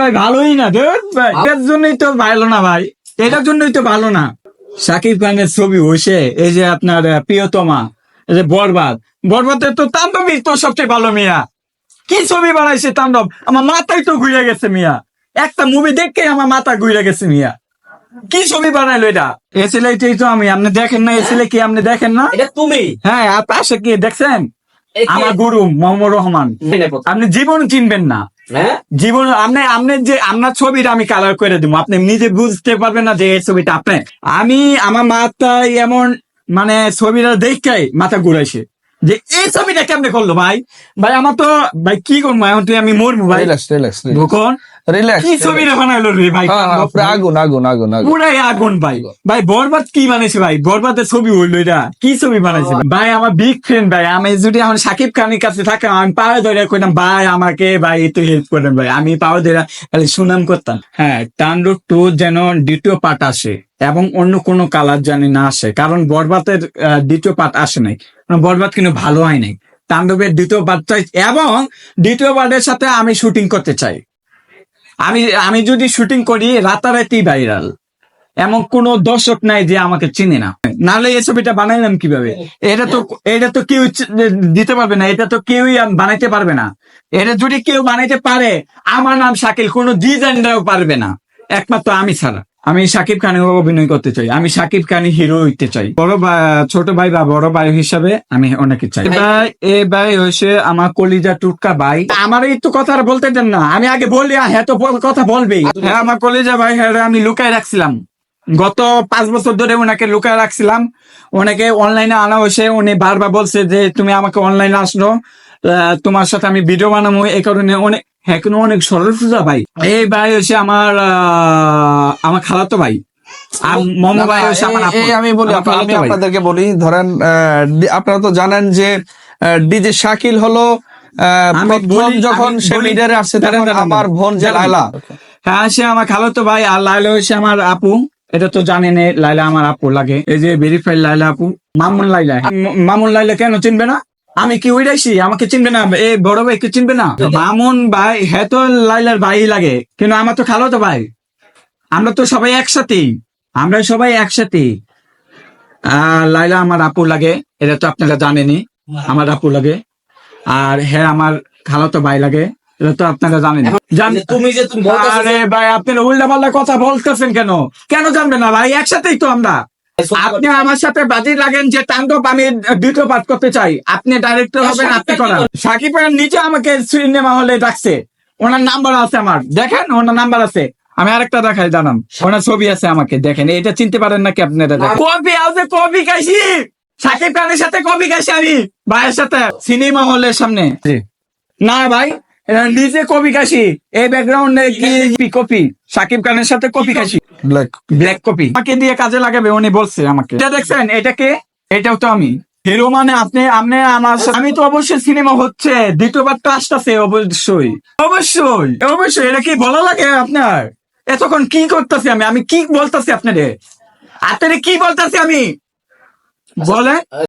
ভাই ভালোই না ভাই। এটার জন্যই তো ভালো না ভাই। এটার জন্যই তো ভালো না। সাকিব খানের ছবি হয়েছে এই যে আপনার প্রিয়তমা এই যে বরবাদ। বরবাদের তো তাণ্ডবই তো সবচেয়ে ভালো মিয়া। কি ছবি বানাইছে তাণ্ডব? আমার মাথায় তো ঘুরে গেছে মিয়া। একটা মুভি দেখে আমার মাথা ঘুরে গেছে মিয়া। কি ছবি বানাইলো এটা? এ ছেলেটাই তো আমি আপনি দেখেন না এ ছেলে কি আপনি দেখেন না? এটা তুমি। হ্যাঁ আর পাশে কি দেখছেন? আমার গুরু মোহাম্মদ রহমান। আপনি জীবন চিনবেন না। জীবন আপনি আপনার যে আপনার ছবিটা আমি কালার করে দিব। আপনি নিজে বুঝতে পারবেন না যে এই ছবিটা আপনি। আমি আমার মাথায় এমন মানে ছবিটা দেখাই মাথা ঘুরাইছে। যে এই ছবিটা কেমনে করল ভাই? ভাই আমার তো ভাই কি করব? এখন তুই আমি মরবো ভাই। রিল্যাক্স রিল্যাক্স কি ছবিটা বানাইলো রে ভাই? আগুন আগুন আগুন আগুন। পুরাই আগুন ভাই। ভাই বরবাদ কি বানাইছে ভাই? বরবাদের ছবি হইল এটা। কি ছবি বানাইছে ভাই? আমার বিগ ফ্রেন্ড ভাই আমি যদি আমার সাকিব খানের কাছে থাকতাম আমি পাওয়া ধরে কইতাম ভাই আমাকে ভাই একটু হেল্প করেন ভাই। আমি পাওয়া ধরে খালি সুনাম করতাম। হ্যাঁ টান্ডু টু যেন দ্বিতীয় পার্ট আসে এবং অন্য কোনো কালার জানি না আসে। কারণ বরবাদের আহ, দ্বিতীয় পার্ট আসে নাই। বরবাদ কিন্তু ভালো হয় নাই। তাণ্ডবের দ্বিতীয় পার্ট চাই এবং দ্বিতীয় পার্টের সাথে আমি শুটিং করতে চাই। আমি আমি যদি শুটিং করি, রাতারাতি ভাইরাল এমন কোন দর্শক নাই যে আমাকে চিনে না। নাহলে এই ছবিটা বানাইলাম কীভাবে? এটা তো এটা তো কেউ দিতে পারবে না। এটা তো কেউই বানাইতে পারবে না। এটা যদি কেউ বানাইতে পারে, আমার নাম শাকিল, কোনো ডিজাইনরাও পারবে না। একমাত্র আমি ছাড়া। আমি সাকিব খানে অভিনয় করতে চাই। আমি সাকিব খানি হিরো হইতে চাই। বড় ছোট ভাই বা বড় ভাই হিসাবে আমি অনেকে চাই। ভাই, এ ভাই হয়েছে আমার কলিজা টুটকা ভাই। আমার এই তো কথা বলতে দেন না। আমি আগে বলি হ্যাঁ তো কথা বলবেই। হ্যাঁ আমার কলিজা ভাই হ্যাঁ আমি লুকায় রাখছিলাম। গত পাঁচ বছর ধরে ওনাকে লুকায় রাখছিলাম। ওনাকে অনলাইনে আনা হয়েছে। উনি বারবার বলছে যে, তুমি আমাকে অনলাইনে আসলো। তোমার সাথে আমি ভিডিও বানাবো। এই কারণে অনেক হ্যাঁ কিন্তু অনেক সরল সোজা ভাই। এই ভাই হচ্ছে আমার আমার খালাতো ভাই। আর মম ভাই হচ্ছে আমার আপন। এই আমি বলি আমি আপনাদেরকে বলি ধরেন আপনারা তো জানেন যে ডিজে শাকিল হলো প্রথম যখন সে লিডারে আসছে তখন আমার বোন যে লাইলা হ্যাঁ সে আমার খালাতো ভাই আর লাইলা হচ্ছে আমার আপু। এটা তো জানেন লাইলা আমার আপু লাগে। এই যে ভেরিফাইড লাইলা আপু। মামুন লাইলা মামুন লাইলা কেন চিনবে না? আমি কি উইরাইছি আমাকে চিনবে না। এ বড় ভাই কি চিনবে না? মামুন ভাই হ্যাঁ তো লাইলার ভাই লাগে। কিন্তু আমার তো খালো তো ভাই। আমরা তো সবাই একসাথেই আমরা সবাই একসাথে। লাইলা আমার আপু লাগে। এটা তো আপনারা জানেনই। আমার আপু লাগে। আর হ্যাঁ আমার খালাতো ভাই লাগে। এটা তো আপনারা জানেন জান তুমি যে আরে ভাই আপনি উল্টা পাল্টা কথা বলতেছেন কেন? কেন জানবেন না ভাই? একসাথেই তো আমরা। আপনি আমার সাথে বাজি লাগেন যে তাণ্ডব আমি দ্বিতীয় পাঠ করতে চাই। আপনি ডাইরেক্টর হবেন আপনি করান। সাকিব নিজে আমাকে সিনেমা হলে ডাকছে। ওনার নাম্বার আছে আমার। দেখেন ওনার নাম্বার আছে। আমি আরেকটা দেখাই জানান ওনার ছবি আছে আমাকে দেখেন। এটা চিনতে পারেন নাকি আপনারা দেখেন। কবি আছে কবি খাইছি। সাকিব খানের সাথে কবি খাইছি আমি। ভাইয়ের সাথে। সিনেমা হলের সামনে। না ভাই নিজে কপি কাশি। এই ব্যাকগ্রাউন্ডে কি কপি? সাকিব খানের সাথে কপি কাশি। ব্ল্যাক ব্ল্যাক কপি আমাকে দিয়ে কাজে লাগাবে উনি বলছে আমাকে। এটা দেখছেন এটাকে এটাও তো আমি। হিরো মানে আপনি আপনি আমার আমি তো অবশ্যই সিনেমা হচ্ছে দ্বিতীয়বার তো আসতেছে অবশ্যই। অবশ্যই অবশ্যই। এটা কি বলা লাগে আপনার? এতক্ষণ কি করতেছি আমি? আমি কি বলতেছি আপনারে? আপনারে কি বলতেছি আমি? বলেন।